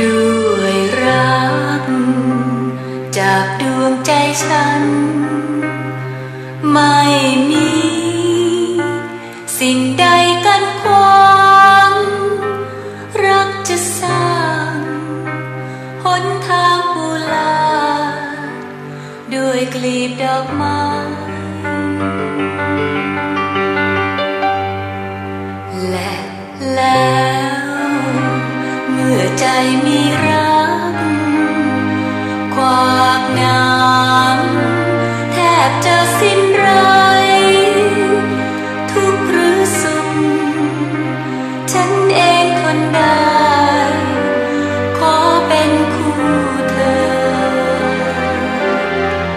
ด้วยรัก จากดวงใจฉัน ไม่มี สิ่งใดกันขวางรักจะสร้างหนทางผู้ลาด้วยกลีบดอกไม้และแล้ว อใจมีรักควากน้ำแทบจะสิ้นไรทุกหรือสุขฉันเองคนใด